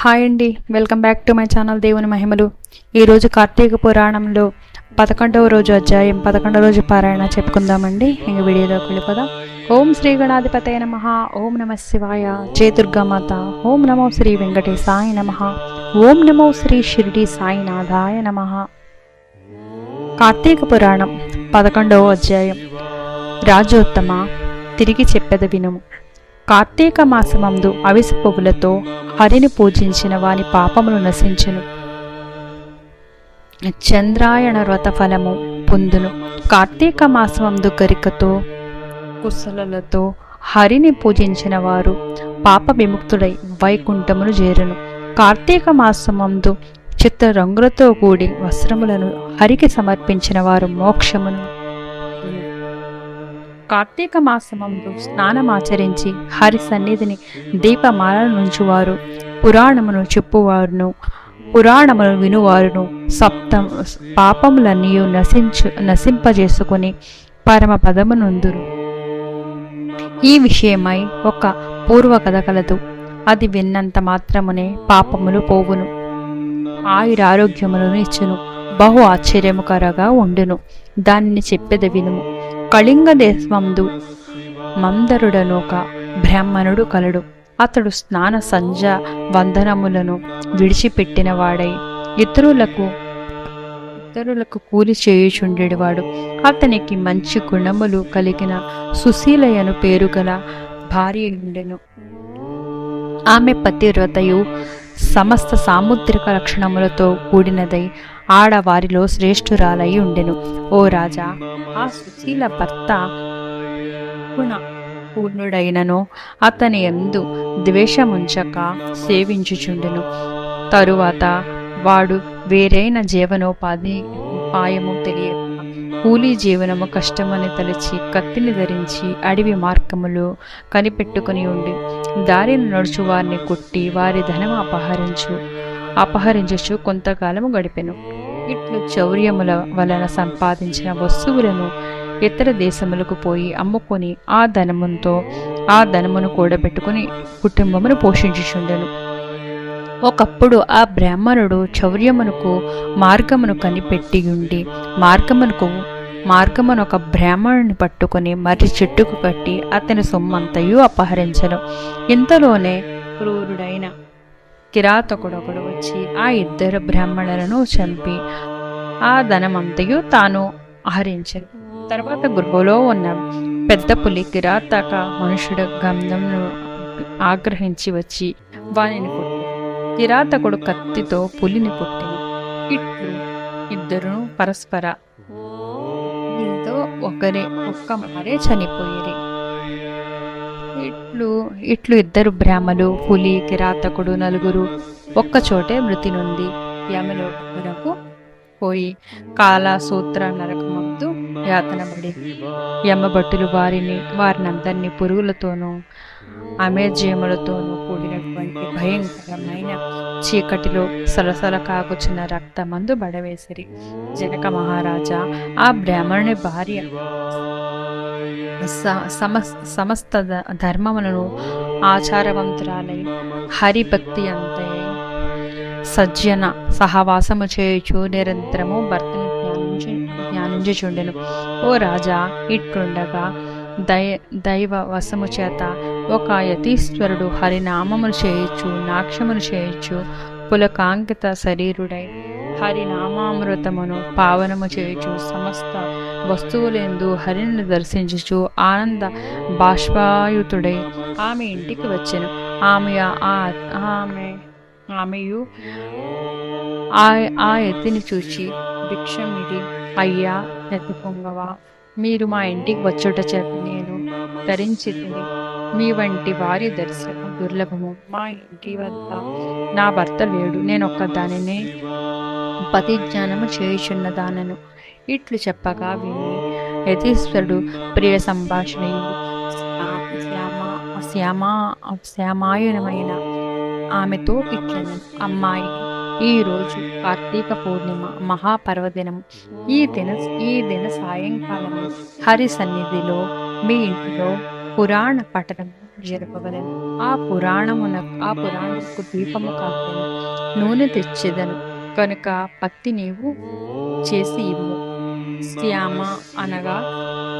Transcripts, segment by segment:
Hi అండి. Welcome back to my channel దేవుని మహిమలు. ఈరోజు కార్తీక పురాణంలో పదకొండవ రోజు అధ్యాయం పదకొండవ రోజు పారాయణ చెప్పుకుందామండి. ఇంక వీడియోలోకి వెళ్ళిపోదాం. ఓం శ్రీ గణాధిపతయ నమ. ఓం నమ శివాయ జయ దుర్గామాత ఓం నమో శ్రీ వెంకటేశాయ నమ. ఓం నమో శ్రీ షిరిడి సాయినాథాయ నమ. కార్తీక పురాణం పదకొండవ అధ్యాయం. రాజోత్తమ తిరిగి చెప్పేది వినుము. కార్తీక మాసమందు అవిసి పువ్వులతో హరిని పూజించిన వాని పాపములు నశించును. చంద్రాయణ వ్రత ఫలము పొందును. కార్తీక మాసమందు గరికతో కుశలలతో హరిని పూజించిన వారు పాప విముక్తుడై వైకుంఠమును చేరును. కార్తీక మాసమందు చిత్ర రంగులతో కూడి వస్త్రములను హరికి సమర్పించిన వారు మోక్షమును. కార్తీక మాసమందు స్నానమాచరించి హరి సన్నిధిని దీపమాలను నుంచువారు పురాణమును చెప్పువారును పురాణమును వినువారును సప్త పాపములన్నీ నశించు నశింపజేసుకుని పరమ పదమునందురు ఈ విషయమై ఒక పూర్వకథ కలదు. అది విన్నంత మాత్రమునే పాపములు పోవును. ఆయురారోగ్యములను ఇచ్చును. బహు ఆశ్చర్యముకరగా ఉండును. దానిని చెప్పెద వినుము కళింగ దేశమందు మందరుడను బ్రాహ్మణుడు కలడు. అతడు స్నాన సంజ వందనములను విడిచిపెట్టినవాడై ఇతరులకు ఇతరులకు కూలి చేయుచుండేవాడు అతనికి మంచి గుణములు కలిగిన సుశీలయను పేరు గల భార్య ఉండెను ఆమె పతివ్రతయు సమస్త సాముద్రిక లక్షణములతో కూడినదై ఆడవారిలో శ్రేష్ఠురాలై ఉండెను. ఓ రాజా ఆ సుశీల భర్త గుణ పూర్ణుడైనను అతని ఎందు ద్వేషముంచక సేవించుచుండెను. తరువాత వాడు వేరైన జీవనోపాధి ఉపాయము తెలియ కూలీ జీవనము కష్టమని తలచి కత్తిని ధరించి అడవి మార్గములు కనిపెట్టుకుని ఉండి దారిని నడుచు వారిని కొట్టి వారి ధనం అపహరించు అపహరించచ్చు కొంతకాలము గడిపెను. ఇట్లు చౌర్యముల వలన సంపాదించిన వస్తువులను ఇతర దేశములకు పోయి అమ్ముకొని ఆ ధనముతో ఆ ధనమును కూడబెట్టుకుని కుటుంబమును పోషించుచుండెను. ఒకప్పుడు ఆ బ్రాహ్మణుడు చౌర్యమునకు మార్గమును కనిపెట్టి ఉండి మార్గమునకు మార్గమును ఒక బ్రాహ్మణుని పట్టుకొని మర్రి చెట్టుకు కట్టి అతని సొమ్మంతయు అపహరించను. ఇంతలోనే క్రూరుడైన కిరాతకుడొకడు వచ్చి ఆ ఇద్దరు బ్రాహ్మణులను చంపి ఆ ధనమంతయు తాను ఆహరించారు తర్వాత గృహలో ఉన్న పెద్ద పులి కిరాతక మనుషుడు గంధంను ఆగ్రహించి వచ్చి వానిని కొట్టి కిరాతకుడు కత్తితో పులిని కొట్టిన ఇట్లు ఇద్దరు పరస్పర దీంతో ఒకరే ఒక్క మరే చనిపోయేది ఇట్లు ఇట్లు ఇద్దరు బ్రాహ్మలు పులి కిరాతకుడు నలుగురు. ఒక్కచోటే మృతి నుండి యమలోకమునకు పోయి కాల సూత్ర యాతనబడి భట్టులు వారిని వారినందరినీ పురుగులతోనూ అమేజయములతోనూ కూడినటువంటి భయంకరమైన చీకటిలో సలసల కాకుచున్న రక్తమందు బడవేసిరి. జనక మహారాజా ఆ బ్రాహ్మణుని భార్య స- సమస్త ధర్మములను ఆచారవంతురాలై హరిభక్తి అంతే సజ్జన సహవాసము చేయుచు నిరంతరము భర్త ధ్యానించుచుండెను ఓ రాజా ఇట్లుండగా దై దైవ వశము చేత ఒక యతీశ్వరుడు హరినామమును చేయొచ్చు నాక్షమును చేయొచ్చు పులకాంకిత శరీరుడై హరినామామృతమును పావనము చేయుచు సమస్త వస్తువులందు హరిని దర్శించుచు ఆనంద బాష్పాయుతుడై ఆమె ఇంటికి వచ్చెను. ఆమె ఆ ఆమె ఆమెయు ఆ ఆ ఎత్తిని చూచి భిక్షమిది అయ్యా ఎత్తి పొంగవా? మీరు మా ఇంటికి వచ్చుట చేత నేను ధరించి మీ వంటి వారి దర్శనం దుర్లభము. మా ఇంటి వద్ద నా భర్త లేడు. నేను ఒక్కదానినే పతిజ్ఞానము చేయుచున్న దానను ఇట్లు చెప్పగా విని యతీశ్వరుడు ప్రియ సంభాషణ శ్యామ శ్యామాయునమైన ఆమెతో ఇట్లను అమ్మాయి ఈ రోజు కార్తీక పూర్ణిమ మహాపర్వదినం. ఈ దిన ఈ దిన సాయంకాలం హరి సన్నిధిలో మీ ఇంటిలో పురాణ పఠనం జరపవలను. ఆ పురాణమున ఆ పురాణకు దీపము కాకుండా నూనె తెచ్చేదను. కనుక పత్తి నీవు చేసి ఇవ్వు. శ్యామ అనగా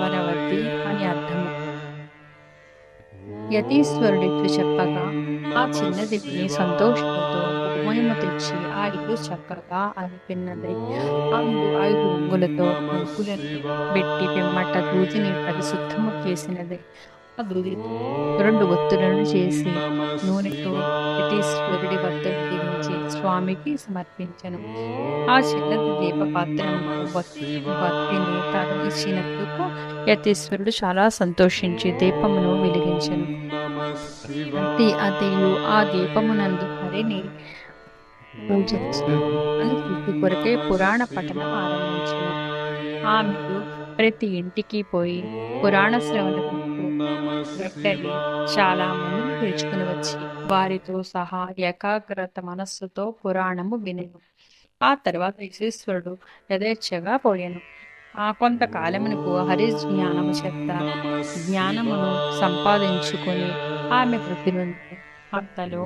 వనవతి అని అర్థము. యతీశ్వరుడిట్లు చెప్పగా ఆ చిన్నదిని సంతోషంతో మహిమ తెచ్చి ఆ చక్కగా అనిపిన్నది అందు ఐదు రంగులతో ముగ్గులను పెట్టి పిమ్మట దూదిని పరిశుద్ధము చేసినది ఆ దూది రెండు ఒత్తులను చేసి నూనెతో యతీశ్వరుడి వద్ద దించి స్వామికి సమర్పించను ఆ చిన్నది దీపపాత్రను భక్తిని తాను ఇచ్చినందుకు యతీశ్వరుడు చాలా సంతోషించి దీపమును వెలిగించను అతి అతయు ఆ దీపమునందు హరిని పూజించను కొరకే పురాణ పఠనం ఆరంభించను ఆమెకు ప్రతి ఇంటికి పోయి పురాణ శ్రవణకు వెంటనే చాలా మందిని పిలుచుకుని వచ్చి వారితో సహా ఏకాగ్రత మనస్సుతో పురాణము వినేను. ఆ తర్వాత యశీశ్వరుడు యథేచ్ఛగా పోయాను. ఆ కొంతకాలమునకు హరి జ్ఞానము చేత జ్ఞానమును సంపాదించుకొని ఆమె ప్రతినుంది అంతలో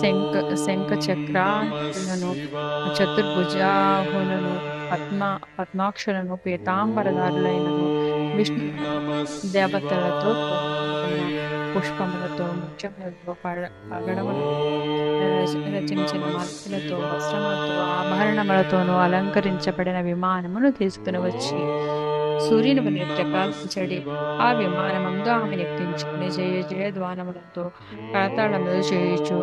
శంఖ శంఖ చక్రాలను చతుర్భుజాహులను పద్మ పద్మాక్షులను పీతాంబరదారులైనను విష్ణు దేవతలతో పుష్పములతో ముత్యములతో పడ పగడములు రచించిన మనుషులతో వస్త్రములతో ఆభరణములతోనూ అలంకరించబడిన విమానమును తీసుకుని వచ్చి సూర్యుని ప్రకాశించడి. ఆ విమానమందు ఆమె నెక్కించుకుని జయ జయ ద్వానములతో కరతాళములు చేయుచు.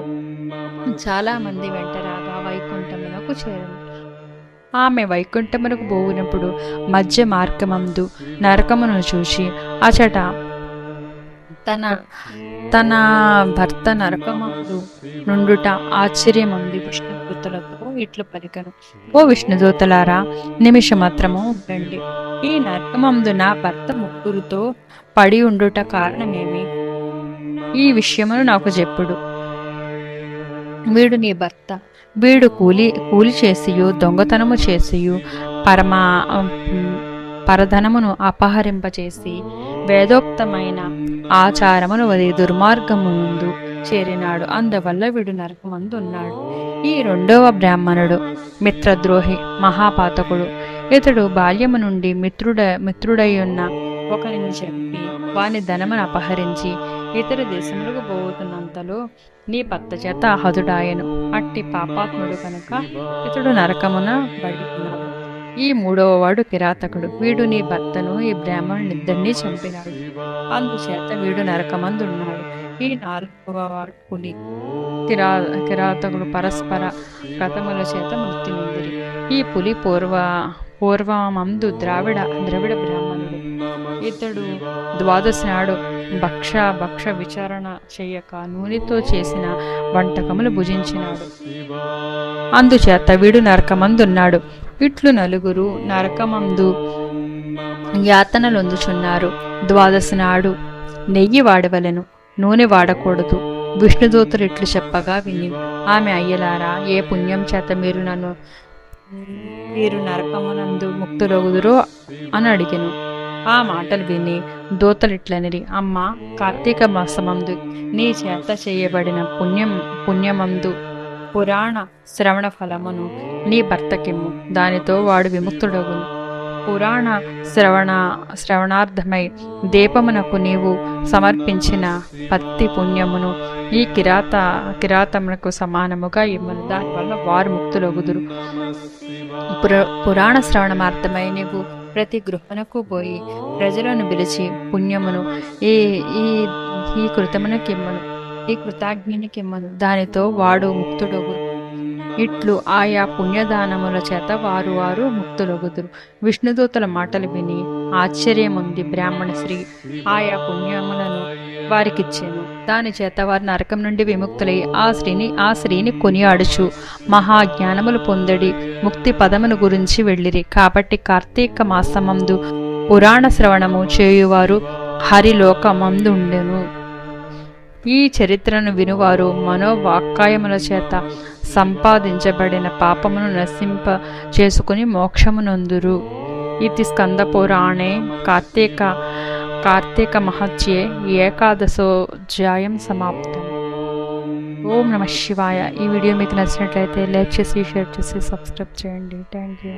చాలా మంది వెంట రాగా వైకుంఠమునకు చేరను. ఆమె వైకుంఠమునకు పోయినప్పుడు మధ్య మార్గమందు నరకమును చూసి అచట తన తన భర్త నరకమందు నుండుట ఆశ్చర్యముంది విష్ణుదూతలతో ఇట్లు పలికను. ఓ విష్ణుదూతలారా నిమిషమాత్రము ఉండండి. ఈ నరకమందు నా భర్త ముగ్గురుతో పడి ఉండుట కారణమేమి? ఈ విషయమును నాకు చెప్పుడు. వీడు నీ భర్త. వీడు కూలి కూలి చేసియు దొంగతనము చేసియు పరమా పరధనమును అపహరింపచేసి వేదోక్తమైన ఆచారమును వది దుర్మార్గము ముందు చేరినాడు. అందువల్ల వీడు నరకమందు ఉన్నాడు ఈ రెండవ బ్రాహ్మణుడు మిత్రద్రోహి మహాపాతకుడు. ఇతడు బాల్యము నుండి మిత్రుడ మిత్రుడై ఉన్న ఒకరిని చెప్పి వాని ధనమును అపహరించి ఇతర దేశములకు పోతున్నంతలో నీ భర్త చేత హతుడాయను అట్టి పాపాత్ముడు కనుక ఇతడు నరకమున బడికున్నాడు ఈ మూడవ వాడు కిరాతకుడు. వీడు నీ భర్తను ఈ బ్రాహ్మణునిద్దరినీ చంపినాడు. అందుచేత వీడు నరకమందున్నాడు. ఈ నాలుగవ పులి కిరా కిరాతకుడు పరస్పర కథముల చేత మృతి నొందిరి ఈ పులి పూర్వ పూర్వమందు ద్రావిడ ద్రవిడ బ్రాహ్మణుడు. ఇతడు ద్వాదశ నాడు భక్ష భక్ష విచారణ చేయక నూనెతో చేసిన వంటకములు భుజించినాడు. అందుచేత వీడు నరకమందున్నాడు. ఇట్లు నలుగురు నరకమందు యాతనలొందుచున్నారు. ద్వాదశ నాడు నెయ్యి వాడవలెను. నూనె వాడకూడదు. విష్ణుదూతలు ఇట్లు చెప్పగా విని ఆమె అయ్యలారా ఏ పుణ్యం చేత మీరు నన్ను మీరు నరకమునందు ముక్తులగుదురో? అని అడిగాను. ఆ మాటలు విని దూతలిట్లనిరి అమ్మ కార్తీక మాసమందు నీ చేత చేయబడిన పుణ్యం పుణ్యమందు పురాణ శ్రవణ ఫలమును నీ భర్తకిమ్ము. దానితో వాడు విముక్తుడగును. పురాణ శ్రవణ శ్రవణార్థమై దీపమునకు నీవు సమర్పించిన పత్తి పుణ్యమును ఈ కిరాత కిరాతమునకు సమానముగా ఇమ్మను దానివల్ల వారు ముక్తులగుదురు పుర పురాణ శ్రవణమార్థమై నీవు ప్రతి గృహమునకు పోయి ప్రజలను పిలిచి పుణ్యమును ఈ ఈ ఈ కృతమునకిమ్మను. ఈ కృతాజ్ఞనికిమ్మను. దానితో వాడు ముక్తుడగురు ఇట్లు ఆయా పుణ్యదానముల చేత వారు వారు ముక్తులగుదురు. విష్ణుదూతల మాటలు విని ఆశ్చర్యముంది బ్రాహ్మణ శ్రీ ఆయా పుణ్యములను వారికిచ్చాను. దాని చేత వారు నరకం నుండి విముక్తులై ఆ స్త్రీని ఆ స్త్రీని కొనియాడుచు మహాజ్ఞానములు పొందడి ముక్తి పదమును గురించి వెళ్ళిరి. కాబట్టి కార్తీక మాసమందు పురాణ శ్రవణము చేయువారు హరిలోకమందుండెను. ఈ చరిత్రను వినువారు మనోవాక్కాయముల చేత సంపాదించబడిన పాపమును నశింప చేసుకుని మోక్షమునందురు. ఇది స్కందపురాణే కార్తీక కార్తీక మహత్యే ఏకాదశోధ్యాయం సమాప్తం. ఓం నమ శివాయ. ఈ వీడియో మీకు నచ్చినట్లయితే లైక్ చేసి షేర్ చేసి సబ్స్క్రైబ్ చేయండి. Thank you.